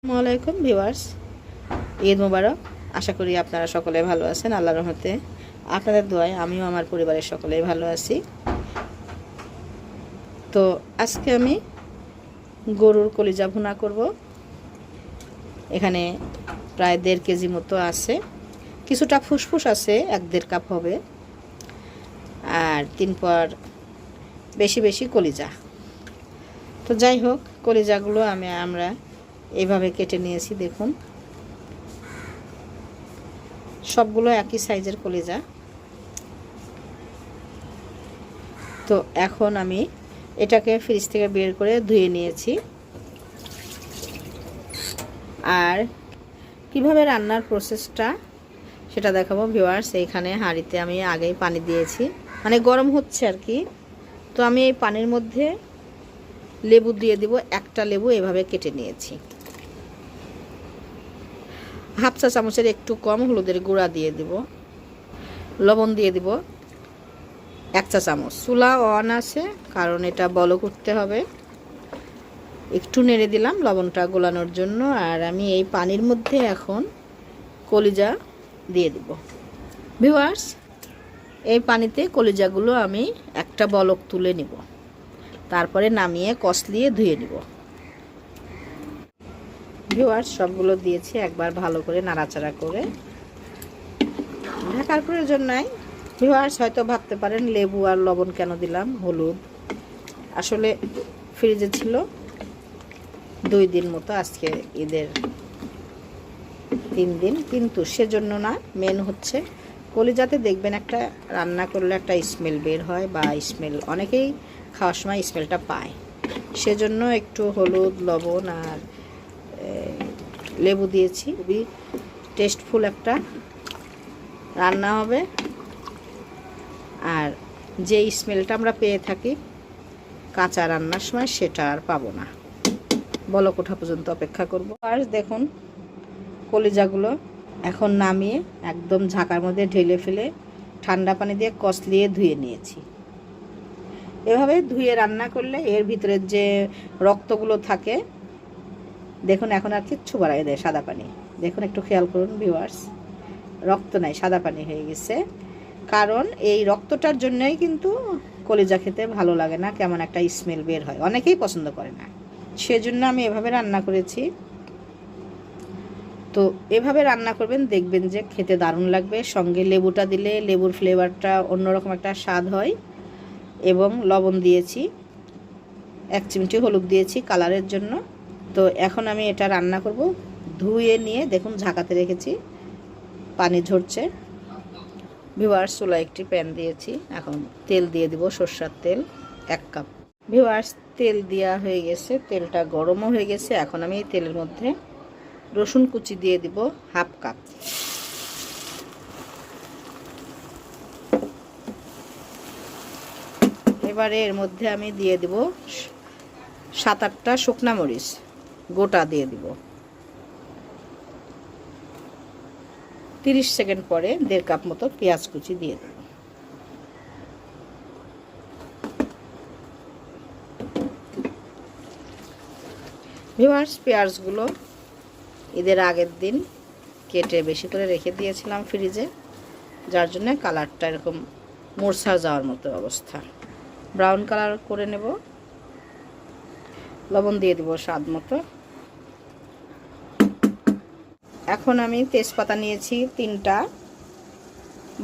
আসসালামু আলাইকুম ভিউয়ার্স। ঈদ মোবারক। আশা করি আপনারা সকলে ভালো আছেন আল্লাহ রহমতে। আপনাদের দোয়ায় আমিও আমার পরিবারের সকলেই ভালো আছি। তো আজকে আমি গরুর কলিজা ভুনা করব। এখানে প্রায় দেড় কেজি মতো আছে। কিছুটা ফুসফুস আছে, এক দেড় কাপ হবে। আর তিন পর বেশি বেশি কলিজা। তো যাই হোক, কলিজাগুলো আমি আমরা এইভাবে কেটে নিয়েছি, দেখুন। সবগুলো একই সাইজের কলিজা। তো এখন আমি এটাকে ফ্রিজ থেকে বের করে ধুয়ে নিয়েছি। আর কীভাবে রান্নার প্রসেসটা সেটা দেখাবো ভিওয়ার্স এইখানে হাঁড়িতে আমি আগেই পানি দিয়েছি। মানে গরম হচ্ছে আর কি। তো আমি এই পানির মধ্যে লেবু দিয়ে দিব, একটা লেবু এভাবে কেটে নিয়েছি। হাফ চা চামচের একটু কম হলুদের গুঁড়া দিয়ে দিব। লবণ দিয়ে দিব এক চা চামচ। চুলা অন আছে, কারণ এটা বল করতে হবে। একটু নেড়ে দিলাম লবণটা গোলানোর জন্য, আর আমি এই পানির মধ্যে এখন কলিজা দিয়ে দিব। ভিওয়ার্স এই পানিতে কলিজাগুলো আমি একটা বলক তুলে নিব। তারপরে নামিয়ে কষলিয়ে ধুয়ে নিব। ভিওয়ার্স সবগুলো দিয়েছি, একবার ভালো করে নাড়াচাড়া করে। ঢাকার প্রয়োজন নাই। ভিওয়ার্স হয়তো ভাবতে পারেন, লেবু আর লবণ কেন দিলাম? হলুদ। আসলে ফ্রিজে ছিল দুই দিন মতো, আজকে ঈদের তিন দিন। কিন্তু সেজন্য না মেন হচ্ছে কলিজাতে দেখবেন একটা রান্না করলে একটা স্মেল বের হয় বা স্মেল অনেকেই খাওয়ার সময় স্মেলটা পায়। সেজন্য একটু হলুদ, লবণ আর লেবু দিয়েছি, খুবই টেস্টফুল একটা রান্না হবে। আর যে স্মেলটা আমরা পেয়ে থাকি কাঁচা রান্নার সময় সেটা আর পাবো না। বলক ওঠা পর্যন্ত অপেক্ষা করব। আর দেখুন, কলিজাগুলো এখন নামিয়ে একদম ঝাঁকার মধ্যে ঢেলে ফেলে ঠান্ডা পানি দিয়ে কষলিয়ে ধুয়ে নিয়েছি। এভাবে ধুয়ে রান্না করলে এর ভিতরের যে রক্তগুলো থাকে দেখুন, এখন আর কিচ্ছু বাড়াই দেয় সাদা পানি। দেখুন, একটু খেয়াল করুন ভিউয়ার্স রক্ত নাই, সাদা পানি হয়ে গেছে। কারণ এই রক্তটার জন্যই কিন্তু কলিজা খেতে ভালো লাগে না, কেমন একটা স্মেল বের হয়। অনেকেই পছন্দ করে না। সেজন্য আমি এভাবে রান্না করেছি। তো এভাবে রান্না করবেন, দেখবেন যে খেতে দারুণ লাগবে। সঙ্গে লেবুটা দিলে লেবুর ফ্লেভারটা অন্যরকম একটা স্বাদ হয়। এবং লবণ দিয়েছি, এক চিমটি হলুদ দিয়েছি কালারের জন্য। তো এখন আমি এটা রান্না করব। ধুয়ে নিয়ে দেখুন ঝাঁকাতে রেখেছি। পানি ঝরছে। ভিওয়ার্স চুলা একটি প্যান দিয়েছি। এখন তেল দিয়ে দিব সর্ষার তেল, এক কাপ। ভিওয়ার্স তেল দেওয়া হয়ে গেছে। তেলটা গরমও হয়ে গেছে। এখন আমি এই তেলের মধ্যে রসুন কুচি দিয়ে দিব হাফ কাপ। এবারে এর মধ্যে আমি দিয়ে দিব সাত আটটা শুকনা মরিচ। গোটা দিয়ে দিব। তিরিশ সেকেন্ড পরে দেড় কাপ মতো পেঁয়াজ কুচি দিয়ে দেব। ভিভার্স পেঁয়াজগুলো ঈদের আগের দিন কেটে বেশি করে রেখে দিয়েছিলাম ফ্রিজে, যার জন্য কালারটা এরকম মূর্ছা যাওয়ার মতো অবস্থা। ব্রাউন কালার করে নেব। লবণ দিয়ে দেবো স্বাদ মতো। এখন আমি তেজপাতা নিয়েছি তিনটা,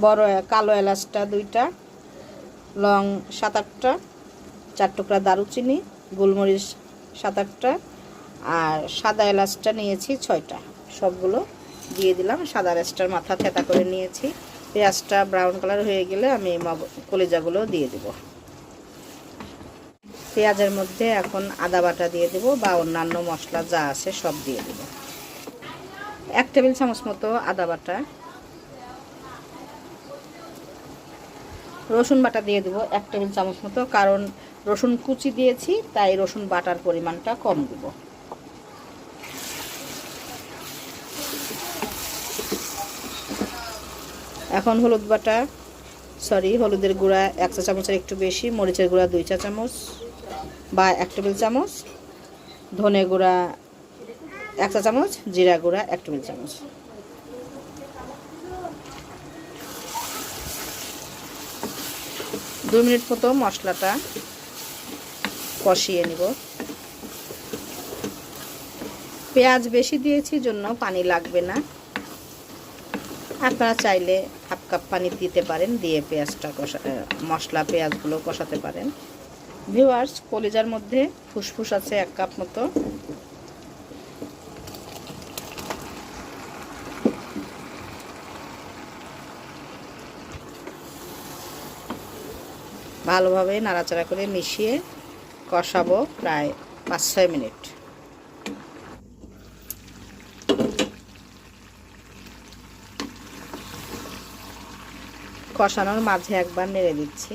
বড় কালো এলাচটা দুইটা, লং সাত আটটা, চার টুকরা দারুচিনি, গোলমরিচ সাত আটটা আর সাদা এলাচটা নিয়েছি ছয়টা। সবগুলো দিয়ে দিলাম। সাদা এলাচটার মাথা থেতা করে নিয়েছি। পেঁয়াজটা ব্রাউন কালার হয়ে গেলে আমি কলিজাগুলো দিয়ে দেব। পেঁয়াজের মধ্যে এখন আদা বাটা দিয়ে দেব বা অন্যান্য মশলা যা আছে সব দিয়ে দেব। এক টেবিল চামচ মতো আদা বাটা। রসুন বাটা দিয়ে দেবো এক টেবিল চামচ মতো, কারণ রসুন কুচি দিয়েছি, তাই রসুন বাটার পরিমাণটা কম দেব। এখন হলুদ বাটা সরি হলুদের গুঁড়া এক চা চামচের একটু বেশি, মরিচের গুঁড়া দুই চা চামচ, বা এক টেবিল চামচ, ধনে গুঁড়া এক চা চামচ, জিরা গুঁড়া, এক টেবিল চামচ। দু মিনিট মতো মশলাটা কষিয়ে নিব। পেঁয়াজ বেশি দিয়েছি জন্য পানি লাগবে না। আপনারা চাইলে হাফ কাপ পানি দিতে পারেন, দিয়ে পেঁয়াজটা কষা মশলা পেঁয়াজগুলো কষাতে পারেন। ভিউয়ার্স, কলিজার মধ্যে ফুসফুস আছে এক কাপ মতো। ভালোভাবে নাড়াচাড়া করে মিশিয়ে কষাবো প্রায় পাঁচ ছয় মিনিট। কষানোর মাঝে একবার নেড়ে দিচ্ছি।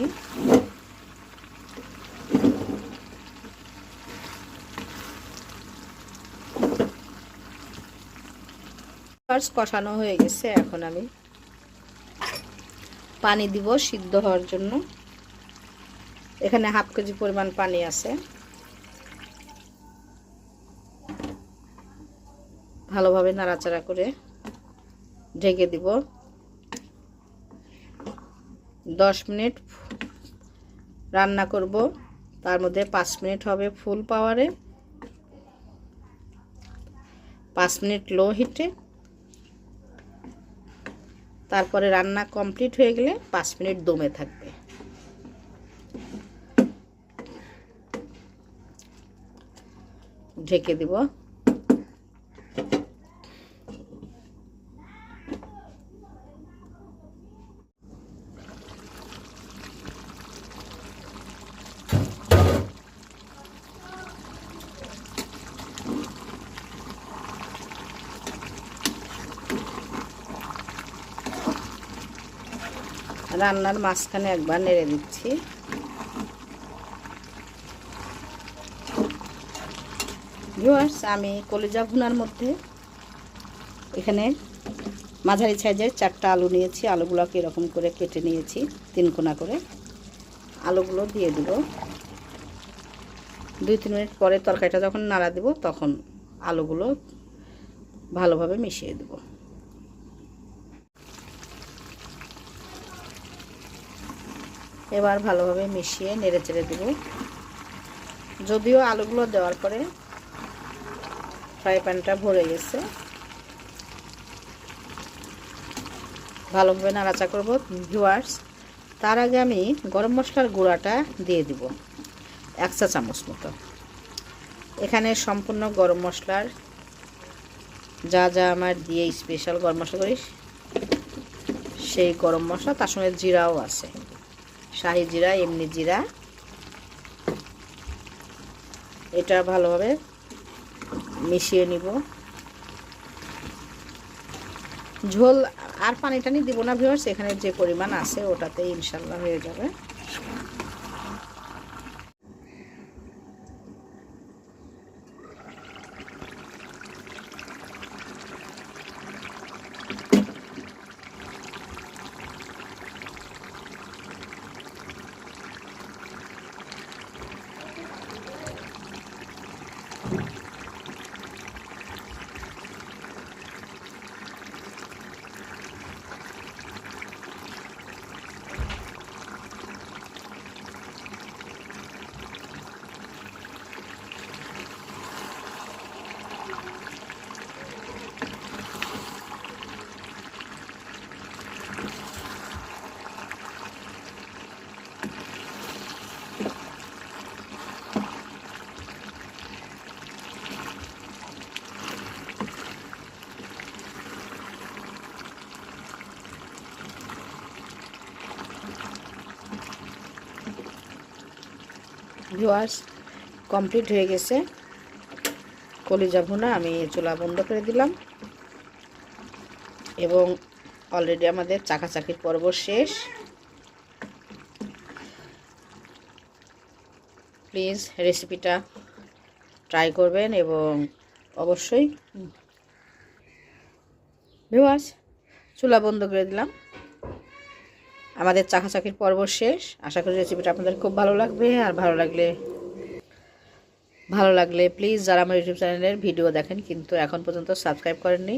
কষানো হয়ে গেছে, এখন আমি পানি দিব সিদ্ধ হওয়ার জন্য। এখানে হাফ কেজি পরিমাণ পানি আছে। ভালোভাবে নাড়াচাড়া করে ঢেকে দিব। দশ মিনিট রান্না করব। তার মধ্যে পাঁচ মিনিট হবে ফুল পাওয়ারে। পাঁচ মিনিট লো হিটে। তারপরে রান্না কমপ্লিট হয়ে গেলে পাঁচ মিনিট দমে থাকবে। ঢেকে দিব। রান্নার মাঝখানে একবার নেড়ে দিচ্ছি। ভিউয়ার্স আমি কলিজা ভুনার মধ্যে এখানে মাঝারি সাইজের চারটা আলু নিয়েছি। আলুগুলোকে এরকম করে কেটে নিয়েছি, তিন কোনা করে। আলুগুলো দিয়ে দিব। দুই, তিন মিনিট পরে তরকারিটা যখন নাড়া দিব, তখন আলুগুলো ভালোভাবে মিশিয়ে দেব। এবার ভালোভাবে মিশিয়ে নেড়ে চেড়ে দেব। যদিও আলুগুলো দেওয়ার পরে ফ্রাই প্যানটা ভরে গেছে। ভালোভাবে নাড়াচা করব ভিউয়ার্স তার আগে আমি গরম মশলার গুঁড়াটা দিয়ে দিব, এক চা চামচ মতো। এখানে সম্পূর্ণ গরম মশলার যা যা আমার দিয়ে স্পেশাল গরম মশলা করি, সেই গরম মশলা, তার সঙ্গে জিরাও আছে। শাহি জিরা, এমনি জিরা। এটা ভালোভাবে মিশিয়ে নিব। ঝোল, আর পানি টানি দিব না ভিওর্স এখানে যে পরিমাণ আছে ওটাতে ইনশাল্লাহ হয়ে যাবে। ভিওয়ার্স কমপ্লিট হয়ে গেছে। কলিজা ভুনা আমি চুলা বন্ধ করে দিলাম। এবং অলরেডি আমাদের চাকাচাকির পর্ব শেষ। প্লিজ রেসিপিটা ট্রাই করবেন এবং অবশ্যই ভিওয়ার্স চুলা বন্ধ করে দিলাম। আমাদের চাকাচাকির পর্ব শেষ। আশা করি রেসিপিটা আপনাদের খুব ভালো লাগবে আর ভালো লাগলে ভালো লাগলে প্লিজ যারা আমার ইউটিউব চ্যানেলের ভিডিও দেখেন কিন্তু এখন পর্যন্ত সাবস্ক্রাইব করেননি।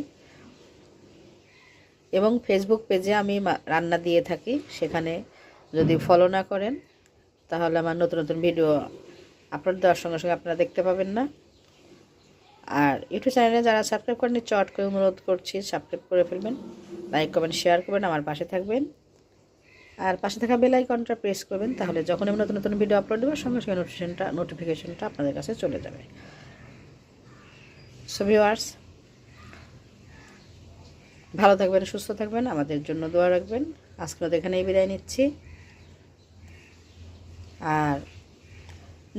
এবং ফেসবুক পেজে আমি রান্না দিয়ে থাকি, সেখানে যদি ফলো না করেন, তাহলে আমার নতুন নতুন ভিডিও আপলোড দেওয়ার সঙ্গে সঙ্গে আপনারা দেখতে পাবেন না। আর ইউটিউব চ্যানেলে যারা সাবস্ক্রাইব করেননি, চট করে অনুরোধ করছি সাবস্ক্রাইব করে ফেলবেন লাইক করবেন শেয়ার করবেন, আমার পাশে থাকবেন। আর পাশে থাকা বেল আইকনটা প্রেস করবেন, তাহলে যখন আমি নতুন নতুন ভিডিও আপলোড দেবো, সঙ্গে সঙ্গে নোটিফিকেশনটা নোটিফিকেশনটা আপনাদের কাছে চলে যাবে। সো ভিউয়ার্স ভালো থাকবেন, সুস্থ থাকবেন, আমাদের জন্য দোয়া রাখবেন। আজকে এখানেই বিদায় নিচ্ছি। আর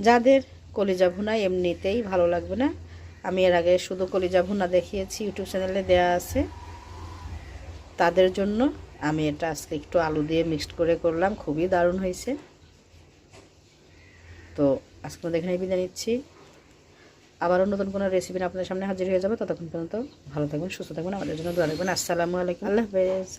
যাদের কলিজা ভুনা এমনিতেই ভালো লাগবে না, আমি এর আগে শুধু কলিজা ভুনা দেখিয়েছি, ইউটিউব চ্যানেলে দেয়া আছে। তাদের জন্য আমি এটা আজকে একটু আলু দিয়ে মিক্সড করে করলাম, খুবই দারুণ হয়েছে। তো আজকে আমাদের এখানে বিদায় নিচ্ছি। আবারও নতুন কোনো রেসিপি আপনাদের সামনে হাজির হয়ে যাবে, ততক্ষণ পর্যন্ত ভালো থাকবেন, সুস্থ থাকবেন, আমাদের জন্য দোয়া রাখবেন। আসসালামু আলাইকুম। আল্লাহ হাফেজ।